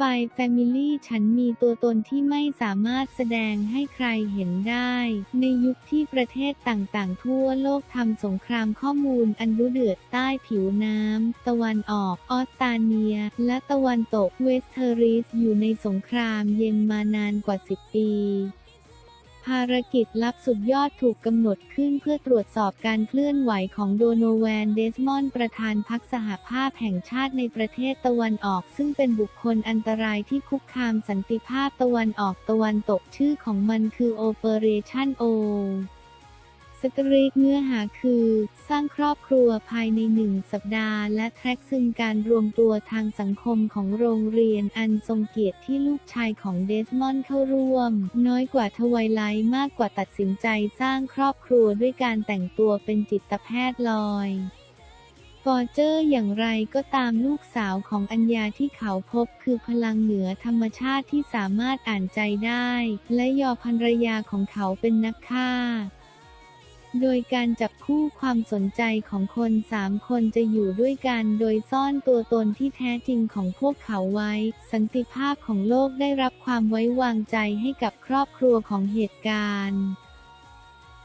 ปายแฟมิลี่ฉันมีตัวตนที่ไม่สามารถแสดงให้ใครเห็นได้ ในยุคที่ประเทศต่างๆ ทั่วโลกทำสงครามข้อมูลอันดุเดือดใต้ผิวน้ำ ตะวันออกออสตาเนีย และตะวันตกเวสเทอริสอยู่ในสงครามเย็นมานานกว่า 10 ปี ภารกิจลับสุดยอดถูกกำหนดขึ้นเพื่อตรวจสอบการเคลื่อนไหวของโดโนแวนเดสมอนประธานพรรคสหภาพแห่งชาติในประเทศตะวันออก ซึ่งเป็นบุคคลอันตรายที่คุกคามสันติภาพตะวันออกตะวันตกชื่อของมันคือ Operation O สตรีกเนื้อหาคือ สร้างครอบครัวภายในหนึ่งสัปดาห์ และแทร็กซึ่งการรวมตัวทางสังคมของโรงเรียนอันทรงเกียรติที่ลูกชายของเดสมอนด์เข้าร่วม น้อยกว่าทวายไลท์มากกว่าตัดสินใจสร้างครอบครัวด้วยการแต่งตัวเป็นจิตแพทย์ลอยฟอร์เจอร์อย่างไรก็ตามลูกสาวของอัญญาที่เขาพบคือพลังเหนือธรรมชาติที่สามารถอ่านใจได้ และยอภรรยาของเขาเป็นนักฆ่า โดยการจับคู่ความสนใจของคนสามคนจะอยู่ด้วยกันโดยซ่อนตัวตนที่แท้จริงของพวกเขาไว้ สันติภาพของโลกได้รับความไว้วางใจให้กับครอบครัวของเหตุการณ์